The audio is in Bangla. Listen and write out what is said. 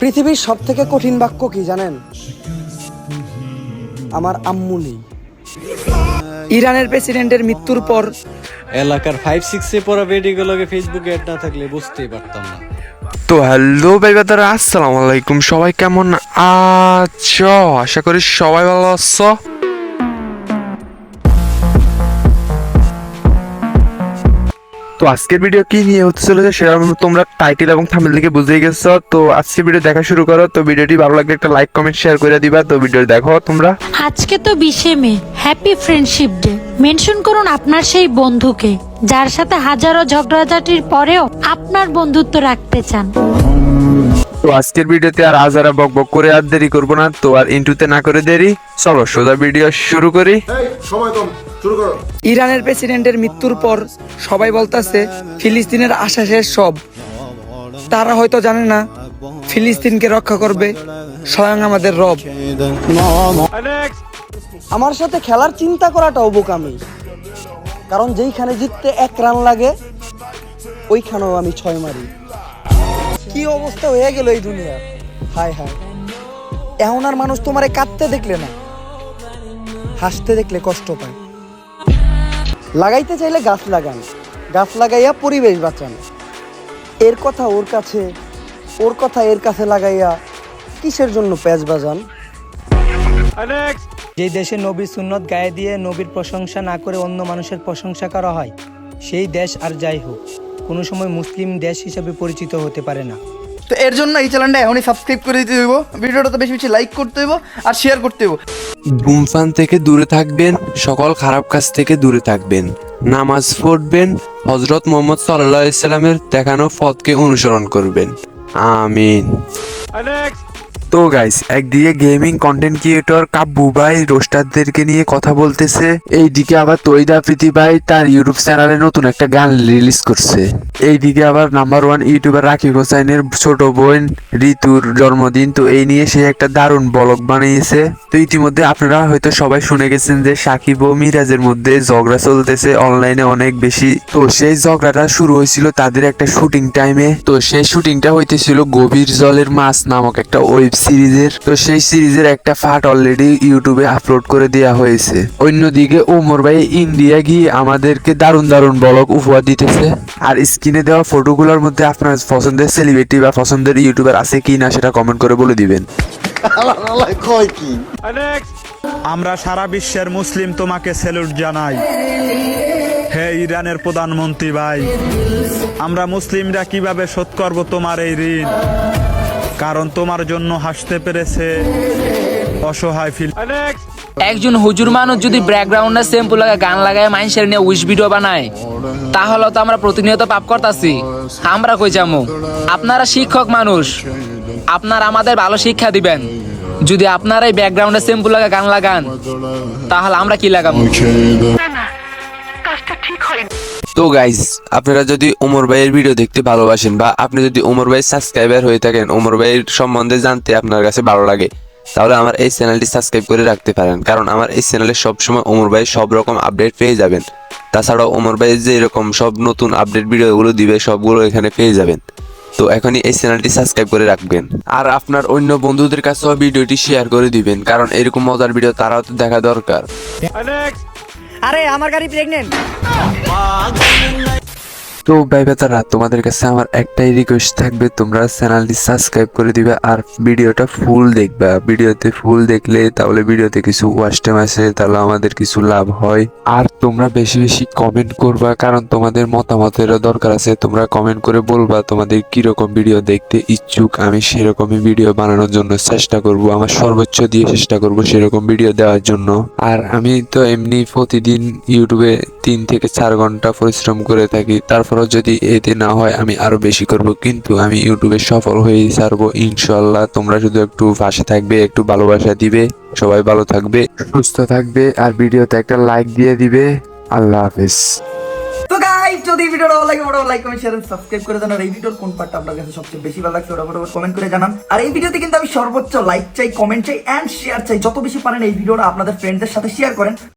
পৃথিবীর সব থেকে কঠিন বাক্য কি জানেন? আমার আম্মু নেই। ইরানের প্রেসিডেন্টের মৃত্যুর পর এলাকার ফাইভ সিক্সে পড়া বেডিগুলোকে ফেসবুকে অ্যাড না থাকলে বুঝতেই পারতাম না। তো হ্যালো ভাই বাদারা আসসালামু আলাইকুম। সবাই কেমন আছো? আশা করি সবাই ভালো আছো। তো আজকের ভিডিও কি নিয়ে হতে চলেছে সেটা তোমরা টাইটেল এবং থাম্বনেল থেকে বুঝেই গেছো। তো আজকে ভিডিও দেখা শুরু করো। তো ভিডিওটি ভালো লাগলে একটা লাইক কমেন্ট শেয়ার করে দিবা। তো ভিডিও দেখো তোমরা। আজকে তো বিশে মে হ্যাপি ফ্রেন্ডশিপ ডে মেনশন করুন আপনার সেই বন্ধুকে যার সাথে হাজারো ঝগড়াঝাটির পরেও আপনার বন্ধুত্ব রাখতে চান। তো আজকের ভিডিওতে আর আজারা বক বক করে আর দেরি করব না। তো আর ইন্টুতে না করে দেরি। চলো সোজা ভিডিও শুরু করি। এই সময় কম। শুরু করো ইরানের প্রেসিডেন্টের মৃত্যুর পর সবাই বলতাছে ফিলিস্তিনের আশা শেষ সব। তারা হয়তো জানে না ফিলিস্তিনকে রক্ষা করবে স্বয়ং আমাদের রব। আমার সাথে খেলার চিন্তা করাটাও বোকামি। কারণ যেইখানে জিততে এক রান লাগে ওইখানেও আমি ছয় মারি। কি অবস্থা হয়ে গেল এই দুনিয়া? হায় হায়। এখন আর মানুষ তোমারে কাঁদতে দেখলে না। হাসতে দেখলে কষ্ট পায়। লাগাইতে চাইলে গাছ লাগান, গাছ লাগাইয়া পরিবেশ বাঁচান। এর কথা ওর কাছে, ওর কথা এর কাছে লাগাইয়া কিসের জন্য প্যাচ বাজান? যে দেশে নবীর সুন্নত গায়ে দিয়ে নবীর প্রশংসা না করে অন্য মানুষের প্রশংসা করা হয়, সেই দেশ আর যাই হোক, কোনো সময় মুসলিম দেশ হিসেবে পরিচিত হতে পারে না। তো এর জন্য এই চ্যানেলটা এখনই সাবস্ক্রাইব করে দিতে হইব। ভিডিওটা তো বেশি বেশি লাইক করতে হইব আর শেয়ার করতে হইব। ধূমপান থেকে দূরে থাকবেন সকল খারাপ কাজ থেকে দূরে থাকবেন। নামাজ পড়বেন হজরত মোহাম্মদ সাল্লাহ ইসলামের দেখানো পথকে অনুসরণ করবেন। আমিন। তো গাইস একদিকে গেমিং কন্টেন্ট ক্রিয়েটর কাব্বু ভাই রোস্টারদেরকে নিয়ে কথা বলতেছে, এইদিকে আবার তৈদা প্রীতি ভাই তার ইউটিউব চ্যানেলে নতুন একটা গান রিলিজ করছে। এইদিকে আবার নাম্বার ওয়ান ইউটিউবার রাকিব হোসাইনের ছোট বোন ঋতুর জন্মদিন, তো এই নিয়ে সে একটা দারুণ ব্লগ বানিয়েছে। তো ইতিমধ্যে আপনারা হয়তো সবাই শুনে গেছেন যে সাকিব ও মিরাজের মধ্যে ঝগড়া চলতেছে অনলাইনে অনেক বেশি। তো সেই ঝগড়াটা শুরু হয়েছিল তাদের একটা শুটিং টাইমে তো সেই শুটিংটা হইতেছিল গভীর জলের মাছ নামক একটা ওয়েব সিরিজের। তো সেই সিরিজের একটা ফাট অলরেডি ইউটিউবে আপলোড করে দেওয়া হয়েছে। অন্যদিকে ওমর ভাই ইন্ডিয়া গিয়ে আমাদেরকে দারুণ দারুণ ব্লগ উপহার দিতেছে। আর স্ক্রিনে দেওয়া ফটোগুলোর মধ্যে আপনার পছন্দের সেলিব্রিটি বা পছন্দের ইউটিউবার আছে কি না সেটা কমেন্ট করে বলে দিবেন। আমরা সারা বিশ্বের মুসলিম তোমাকে স্যালুট জানাই। হে ইরানের প্রধানমন্ত্রী ভাই, আমরা মুসলিমরা কীভাবে শোধ করব তোমার এই ঋণ? কারণ তোমার জন্য হাসতে পেরেছে অসহায় ফিল একজন হুজুর মানুষ যদি ব্যাকগ্রাউন্ডে শ্যাম্পু লাগায় গান লাগায় মানুষের নিয়ে উইশ ভিডিও বানায় তাহলে তো আমরা প্রতিনিয়ত পাপ করতেছি। আমরা কই যাব আপনারা শিক্ষক মানুষ আপনারা আমাদের ভালো শিক্ষা দিবেন। যদি আপনারা এই ব্যাকগ্রাউন্ডে শ্যাম্পু লাগা গান লাগান তাহলে আমরা কি লাগাবো তো গাইজ আপনারা যদি ওমর ভাইয়ের ভিডিও দেখতে ভালোবাসেন বা আপনি যদি ওমর ভাইয়ের সাবস্ক্রাইবার হয়ে থাকেন ওমর ভাইয়ের সম্বন্ধে জানতে আপনার কাছে ভালো লাগে, তাহলে আমার এই চ্যানেলটি সাবস্ক্রাইব করে রাখতে পারেন। কারণ আমার এই চ্যানেলে সবসময় ওমর ভাই সব রকম আপডেট পেয়ে যাবেন। তাছাড়াও ওমর ভাই যে এরকম সব নতুন আপডেট ভিডিওগুলো দিবে, সবগুলো এখানে পেয়ে যাবেন। তো এখনই এই চ্যানেলটি সাবস্ক্রাইব করে রাখবেন। আর আপনার অন্য বন্ধুদের কাছেও ভিডিওটি শেয়ার করে দিবেন, কারণ এরকম মজার ভিডিও তারাও তো দেখা দরকার। আরে আমার গাড়ি প্রেগনেন্ট তো ভাই বেতারা তোমাদের কাছে আমার একটাই রিকোয়েস্ট থাকবে, তোমরা চ্যানেলটি সাবস্ক্রাইব করে দিবে আর ভিডিওটা ফুল দেখবা। ভিডিওতে ফুল দেখলে তাহলে ভিডিওতে কিছু ওয়াচ টাইম আছে, তাহলে আমাদের কিছু লাভ হয়। আর তোমরা বেশি বেশি কমেন্ট করবা, কারণ তোমাদের মতামতেরও দরকার আছে। তোমরা কমেন্ট করে বলবা তোমাদের কীরকম ভিডিও দেখতে ইচ্ছুক। আমি সেরকমই ভিডিও বানানোর জন্য চেষ্টা করব, আমার সর্বোচ্চ দিয়ে চেষ্টা করব সেরকম ভিডিও দেওয়ার জন্য। আর আমি তো এমনি প্রতিদিন ইউটিউবে তিন থেকে চার ঘণ্টা পরিশ্রম করে থাকি। তারপরও যদি এতে না হয়, আমি আরও বেশি করব। কিন্তু আমি ইউটিউবে সফল হয়ে ছাড়বো ইনশাল্লাহ তোমরা শুধু একটু পাশে থাকবে, একটু ভালোবাসা দিবে। সবাই ভালো থাকবে, সুস্থ থাকবে। আর ভিডিওতে একটা লাইক দিয়ে দিবে। আল্লাহ হাফেজ। যদি ভিডিওটা ভালো লাগে লাইক কমেন্ট শেয়ার সাবস্ক্রাইব করে দেন আর এই ভিডিওর কোন পার্টটা আপনার কাছে সবচেয়ে বেশি ভালো লাগছে, ওটা কমেন্ট করে জানান। আর এই ভিডিওতে কিন্তু আমি সর্বোচ্চ লাইক চাই কমেন্ট চাই এন্ড শেয়ার চাই। যত বেশি পারেন এই ভিডিওটা আপনাদের ফ্রেন্ডদের সাথে শেয়ার করেন।